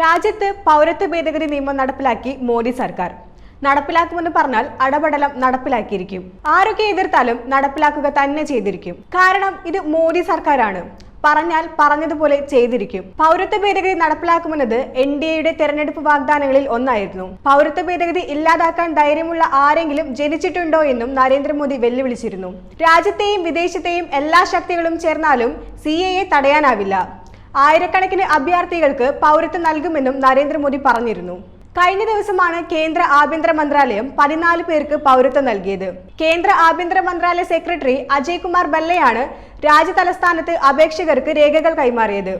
രാജ്യത്ത് പൗരത്വ ഭേദഗതി നിയമം നടപ്പിലാക്കി മോദി സർക്കാർ. നടപ്പിലാക്കുമെന്ന് പറഞ്ഞാൽ അടപടലം നടപ്പിലാക്കിയിരിക്കും. ആരൊക്കെ എതിർത്താലും നടപ്പിലാക്കുക തന്നെ ചെയ്തിരിക്കും. കാരണം ഇത് മോദി സർക്കാരാണ്. പറഞ്ഞാൽ പറഞ്ഞതുപോലെ ചെയ്തിരിക്കും. പൗരത്വ ഭേദഗതി നടപ്പിലാക്കുമെന്നത് എൻ ഡി എയുടെ തെരഞ്ഞെടുപ്പ് വാഗ്ദാനങ്ങളിൽ ഒന്നായിരുന്നു. പൗരത്വ ഭേദഗതി ഇല്ലാതാക്കാൻ ധൈര്യമുള്ള ആരെങ്കിലും ജനിച്ചിട്ടുണ്ടോ എന്നും നരേന്ദ്രമോദി വെല്ലുവിളിച്ചിരുന്നു. രാജ്യത്തെയും വിദേശത്തെയും എല്ലാ ശക്തികളും ചേർന്നാലും സി തടയാനാവില്ല. ആയിരക്കണക്കിന് അഭ്യർത്ഥികൾക്ക് പൗരത്വം നൽകുമെന്നും നരേന്ദ്രമോദി പറഞ്ഞിരുന്നു. കഴിഞ്ഞ ദിവസമാണ് കേന്ദ്ര ആഭ്യന്തര മന്ത്രാലയം പതിനാല് പേർക്ക് പൗരത്വം നൽകിയത്. കേന്ദ്ര ആഭ്യന്തര മന്ത്രാലയ സെക്രട്ടറി അജയ് കുമാർ ബല്ലയാണ് രാജ്യതലസ്ഥാനത്ത് അപേക്ഷകർക്ക് രേഖകൾ കൈമാറിയത്.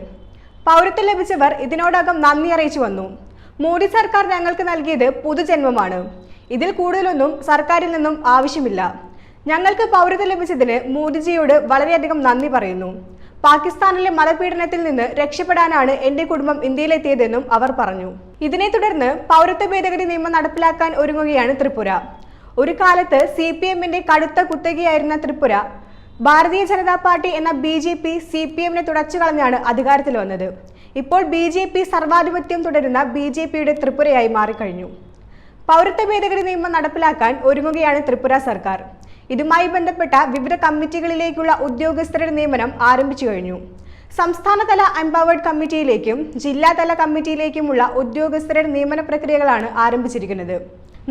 പൗരത്വം ലഭിച്ചവർ ഇതിനോടകം നന്ദി അറിയിച്ചു വന്നു. മോദി സർക്കാർ ഞങ്ങൾക്ക് നൽകിയത് പുതുജന്മമാണ്. ഇതിൽ കൂടുതലൊന്നും സർക്കാരിൽ നിന്നും ആവശ്യമില്ല. ഞങ്ങൾക്ക് പൗരത്വം ലഭിച്ചതിന് മോദിജിയോട് വളരെയധികം നന്ദി പറയുന്നു. പാകിസ്ഥാനിലെ മതപീഡനത്തിൽ നിന്ന് രക്ഷപ്പെടാനാണ് എന്റെ കുടുംബം ഇന്ത്യയിലെത്തിയതെന്നും അവർ പറഞ്ഞു. ഇതിനെ തുടർന്ന് പൗരത്വ ഭേദഗതി നിയമം നടപ്പിലാക്കാൻ ഒരുങ്ങുകയാണ് ത്രിപുര. ഒരു കാലത്ത് സി പി എമ്മിന്റെ കടുത്ത കുത്തകയായിരുന്ന ത്രിപുര ഭാരതീയ ജനതാ പാർട്ടി എന്ന B J P C P എമ്മിനെ തുടച്ചു കളഞ്ഞാണ് അധികാരത്തിൽ വന്നത്. ഇപ്പോൾ ബി ജെ പി സർവാധിപത്യം തുടരുന്ന ബി ജെ പിയുടെ ത്രിപുരയായി മാറിക്കഴിഞ്ഞു. പൗരത്വ ഭേദഗതി നിയമം നടപ്പിലാക്കാൻ ഒരുങ്ങുകയാണ് ത്രിപുര സർക്കാർ. ഇതുമായി ബന്ധപ്പെട്ട വിവിധ കമ്മിറ്റികളിലേക്കുള്ള ഉദ്യോഗസ്ഥരുടെ നിയമനം ആരംഭിച്ചു കഴിഞ്ഞു. സംസ്ഥാനതല എംപവേർഡ് കമ്മിറ്റിയിലേക്കും ജില്ലാതല കമ്മിറ്റിയിലേക്കുമുള്ള ഉദ്യോഗസ്ഥരുടെ നിയമന പ്രക്രിയകളാണ് ആരംഭിച്ചിരിക്കുന്നത്.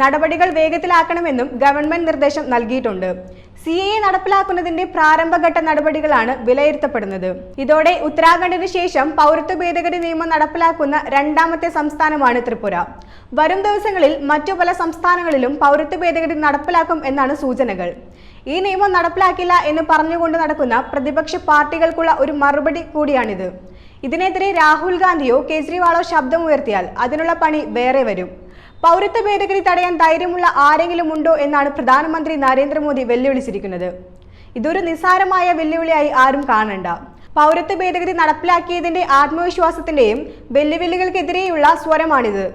നടപടികൾ വേഗത്തിലാക്കണമെന്നും ഗവൺമെന്റ് നിർദ്ദേശം നൽകിയിട്ടുണ്ട്. സി എ നടപ്പിലാക്കുന്നതിന്റെ പ്രാരംഭഘട്ട നടപടികളാണ് വിലയിരുത്തപ്പെടുന്നത്. ഇതോടെ ഉത്തരാഖണ്ഡിന് ശേഷം പൗരത്വ ഭേദഗതി നിയമം നടപ്പിലാക്കുന്ന രണ്ടാമത്തെ സംസ്ഥാനമാണ് ത്രിപുര. വരും ദിവസങ്ങളിൽ മറ്റു പല സംസ്ഥാനങ്ങളിലും പൗരത്വ ഭേദഗതി നടപ്പിലാക്കും എന്നാണ് സൂചനകൾ. ഈ നിയമം നടപ്പിലാക്കില്ല എന്ന് പറഞ്ഞുകൊണ്ട് നടക്കുന്ന പ്രതിപക്ഷ പാർട്ടികൾക്കുള്ള ഒരു മറുപടി കൂടിയാണിത്. ഇതിനെതിരെ രാഹുൽ ഗാന്ധിയോ കേജ്രിവാളോ ശബ്ദമുയർത്തിയാൽ അതിനുള്ള പണി വേറെ വരും. പൗരത്വ ഭേദഗതി തടയാൻ ധൈര്യമുള്ള ആരെങ്കിലും ഉണ്ടോ എന്നാണ് പ്രധാനമന്ത്രി നരേന്ദ്രമോദി വെല്ലുവിളിച്ചിരിക്കുന്നത്. ഇതൊരു നിസ്സാരമായ വെല്ലുവിളിയായി ആരും കാണണ്ട. പൗരത്വ ഭേദഗതി നടപ്പിലാക്കിയതിന്റെ ആത്മവിശ്വാസത്തിന്റെയും വെല്ലുവിളികൾക്കെതിരെയുള്ള സ്വരമാണിത്.